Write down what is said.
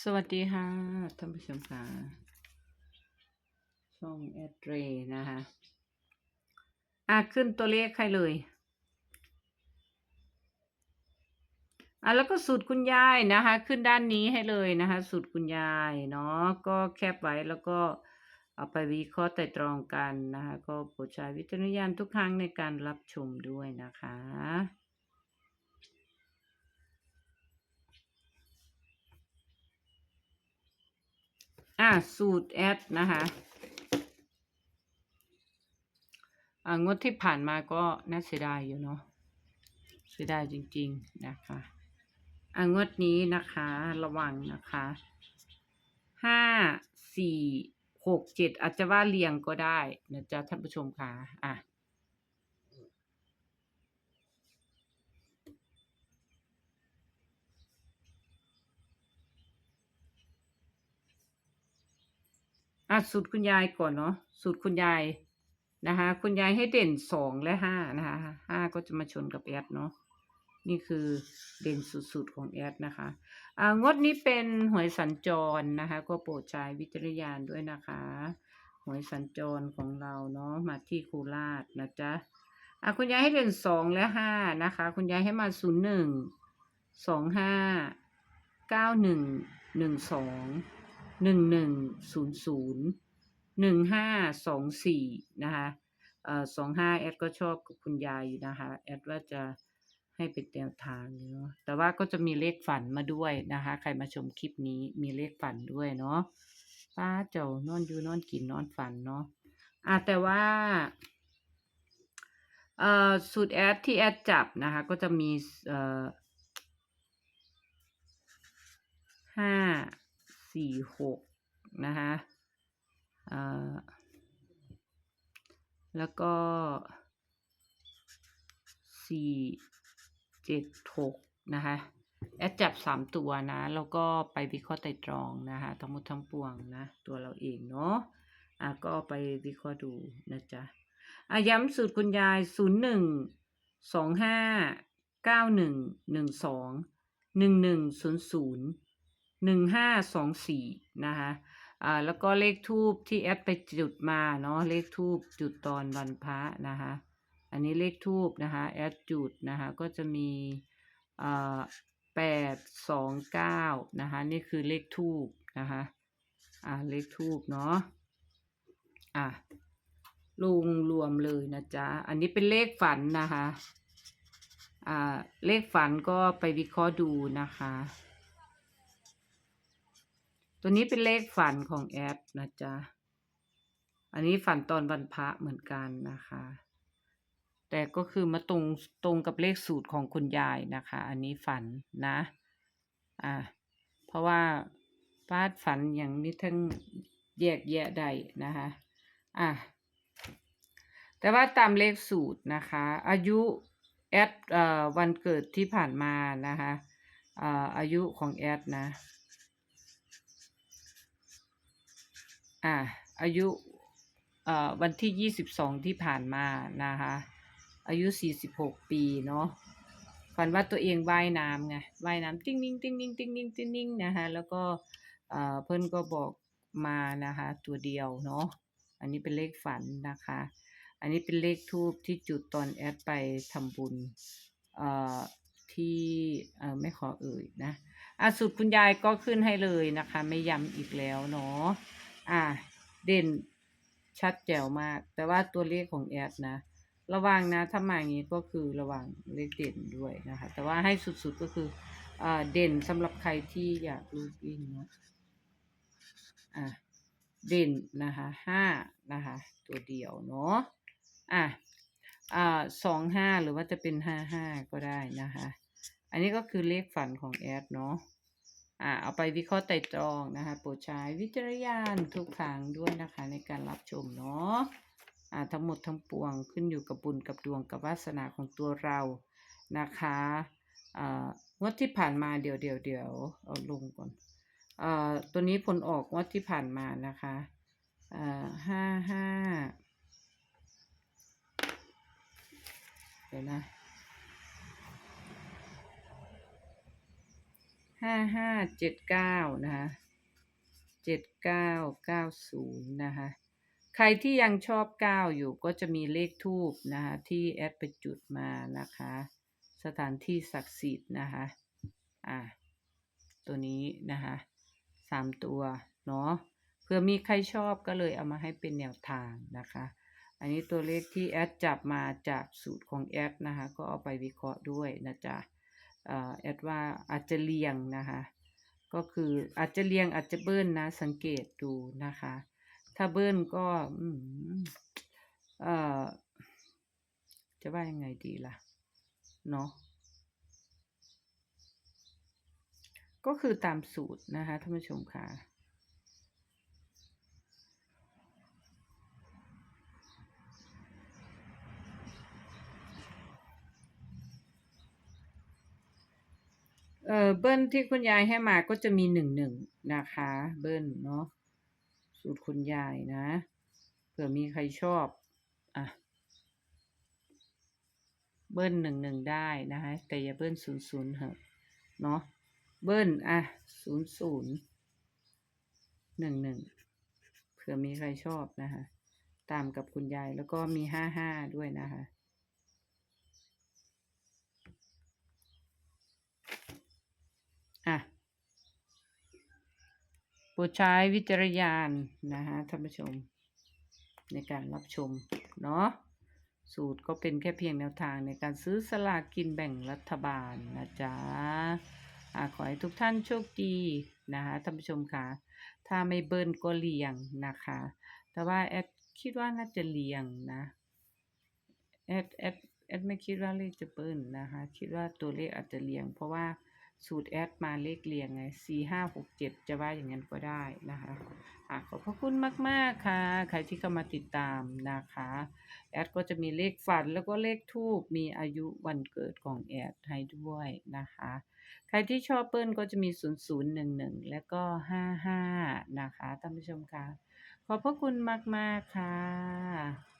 สวัสดีค่ะท่านผู้ชมค่ะช่องแอดเรนะคะอะขึ้นตัวเลขให้เลยอะแล้วก็สูตรคุณยายนะคะ ขึ้นด้านนี้ให้เลยนะคะ สูตรคุณยายเนาะก็แคปไว้แล้วก็เอาไปวิเคราะห์ไต่ตรองกันนะคะ ก็โปรดใช้วิจารณญาณทุกครั้งในการรับชมด้วยนะคะ อะสูตรแอดนะคะอ่างวดที่ผ่านมาก็น่าเสียดายอยู่เนาะเสียดายจริง ๆ นะคะอ่างวดนี้นะคะระวังนะคะห้าสี่หกเจ็ดอาจจะว่าเรียงก็ได้นะจ๊ะท่านผู้ชมค่ะอะ อะสูตรคุณยายก่อนเนาะสูตรคุณยายนะคะ คุณยายให้เด่นสองและห้านะคะห้าก็จะมาชนกับแอดเนาะนี่คือเด่นสุดๆของแอดนะคะอ่างดนี้เป็นหวยสัญจรนะคะ ก็โปรดใช้วิจารณญาณด้วยนะคะหวยสัญจรของเราเนาะมาที่โคราชนะจ๊ะอะคุณยายให้เด่นสองและห้านะคะ คุณยายให้มาศูนย์หนึ่งสองห้าเก้าหนึ่งหนึ่งสอง หนึ่งหนึ่งศูนย์ศูนย์หนึ่งห้าสองสี่นะคะเอ่อสองห้าแอดก็ชอบกับคุณยายอยู่นะคะแอดว่าจะให้เป็นแนวทางเนาะแต่ว่าก็จะมีเลขฝันมาด้วยนะคะ ใครมาชมคลิปนี้มีเลขฝันด้วยเนาะป้าเจ้านอนอยู่นอนกินนอนฝันเนาะอะแต่ว่าเอ่อสูตรแอดที่แอดจับนะคะ ก็จะมีเอ่อห้า สี่หกนะคะแล้วก็สี่เจ็ดหกนะคะแอดจับสามตัวนะ แล้วก็ไปวิเคราะห์ไตรตรองนะคะทั้งหมดทั้งปวงนะ ตัวเราเองเนาะอะก็ไปวิเคราะห์ดูนะจ๊ะอะย้ำสูตรคุณยายศูนย์หนึ่งสองห้าเก้าหนึ่งหนึ่งสองหนึ่งหนึ่งศูนย์ศูนย์ หนึ่งห้าสองสี่นะคะอ่าแล้วก็เลขทูบที่แอดไปจุดมาเนาะเลขทูบจุดตอนวันพระนะคะอันนี้เลขทูบนะคะแอดจุดนะคะก็จะมีอ่าแปดสองเก้านะคะนี่คือเลขทูบนะคะอ่าเลขทูบเนาะอะลงรวมเลยนะจ๊ะ อันนี้เป็นเลขฝันนะคะ อ่า เลขฝันก็ไปวิเคราะห์ดูนะคะ ตัวนี้เป็นเลขฝันของแอดนะจ๊ะ อันนี้ฝันตอนวันพระเหมือนกันนะคะ แต่ก็คือมาตรงตรงกับเลขสูตรของคุณยายนะคะ อันนี้ฝันนะ อ่า เพราะว่าฟาดฝันอย่างนี้ทั้งแยกแยะใดนะคะ อะ แต่ว่าตามเลขสูตรนะคะ อายุแอดเอ่อวันเกิดที่ผ่านมานะคะอ่าอายุของแอดนะ อ่าอายุเอ่อวันที่ยี่สิบสองที่ผ่านมานะคะอายุสี่สิบหกปีเนาะฝันว่าตัวเองว่ายน้ำไงว่ายน้ำติ้งนิ่งติ้งนิ่งติ้งนิ่งติ้งนิ่งนะคะแล้วก็เอ่อเพื่อนก็บอกมานะคะตัวเดียวเนาะอันนี้เป็นเลขฝันนะคะ อันนี้เป็นเลขทูบที่จุดตอนแอดไปทำบุญเอ่อที่เอ่อไม่ขอเอ่ยนะอะสุดคุณยายก็ขึ้นให้เลยนะคะ ไม่ย้ำอีกแล้วเนาะ อ่า เด่นชัดแจ๋วมาก แต่ว่าตัวเลขของแอดนะ ระวังนะถ้ามาอย่างนี้ก็คือระวังเลขเด่นด้วยนะคะ แต่ว่าให้สุดๆก็คืออ่าเด่นสำหรับใครที่อยากรู้วิ่งเนาะอ่าเด่นนะคะห้านะคะ ตัวเดียวเนาะอะอ่าสองห้าหรือว่าจะเป็นห้าห้าก็ได้นะคะ อันนี้ก็คือเลขฝันของแอดเนาะ อ่าเอาไปวิเคราะห์ไต่ตรองนะคะโปรดใช้วิจารณญาณทุกครั้งด้วยนะคะ ในการรับชมเนาะอ่าทั้งหมดทั้งปวงขึ้นอยู่กับบุญกับดวงกับวาสนาของตัวเรานะคะอ่างวดที่ผ่านมาเดี๋ยวเดี๋ยวเดี๋ยวเอาลงก่อนอ่าตัวนี้ผลออกงวดที่ผ่านมานะคะอ่าห้าห้าเดี๋ยวนะ ห้าห้าเจ็ดเก้านะคะเจ็ดเก้าเก้าศูนย์นะคะใครที่ยังชอบเก้าอยู่ก็จะมีเลขทูบนะคะที่แอดไปจุดมานะคะ สถานที่ศักดิ์สิทธิ์นะคะอ่าตัวนี้นะคะสามตัวเนาะเผื่อมีใครชอบก็เลยเอามาให้เป็นแนวทางนะคะ อันนี้ตัวเลขที่แอดจับมาจากสูตรของแอดนะคะ ก็เอาไปวิเคราะห์ด้วยนะจ๊ะ แอดว่าอาจจะเรียงนะคะ ก็คืออาจจะเรียงอาจจะเบิ้ลนะ สังเกตดูนะคะ ถ้าเบิ้ลก็เอ่อจะว่ายังไงดีล่ะ เนาะก็คือตามสูตรนะคะท่านผู้ชมค่ะ ออเบิ้ลที่คุณยายให้มาก็จะมีหนึ่งหนึ่งนะคะ เบิ้ลเนาะสูตรคุณยายนะเผื่อมีใครชอบอะเบิ้ลหนึ่งหนึ่งได้นะคะ แต่อย่าเบิ้ลศูนย์ศูนย์เหอะเนาะเบิ้ลอะศูนย์ศูนย์หนึ่งหนึ่งเผื่อมีใครชอบนะคะ ตามกับคุณยายแล้วก็มีห้าห้าด้วยนะคะโปร ดใช้วิจารณญาณนะฮะท่านผู้ชม ในการรับชม เนาะสูตรก็เป็นแค่เพียงแนวทางในการซื้อสลากกินแบ่งรัฐบาลนะจ๊ะอะขอให้ทุกท่านโชคดีนะคะท่านผู้ชมค่ะ ถ้าไม่เบิ้ลก็เลี่ยงนะคะ แต่ว่าแอดคิดว่าน่าจะเลี่ยงนะแอดแอดแอดไม่คิดว่าเลขจะเบิ้ลนนะคะ คิดว่าตัวเลขอาจจะเลี่ยง เพราะว่า สูตรแอดมาเลขเรียงไงสี่ห้าหกเจ็ดจะว่าอย่างนั้นก็ได้นะคะอะขอบพระคุณมาก ๆ ค่ะ ใครที่เข้ามาติดตามนะคะ แอดก็จะมีเลขฝันแล้วก็เลขทูบมีอายุวันเกิดของแอดให้ด้วยนะคะ ใครที่ชอบเปิ้ลก็จะมี 0 0 1 1 แล้วก็ 55 นะคะท่านผู้ชมค่ะ ขอบพระคุณมาก ๆ ค่ะ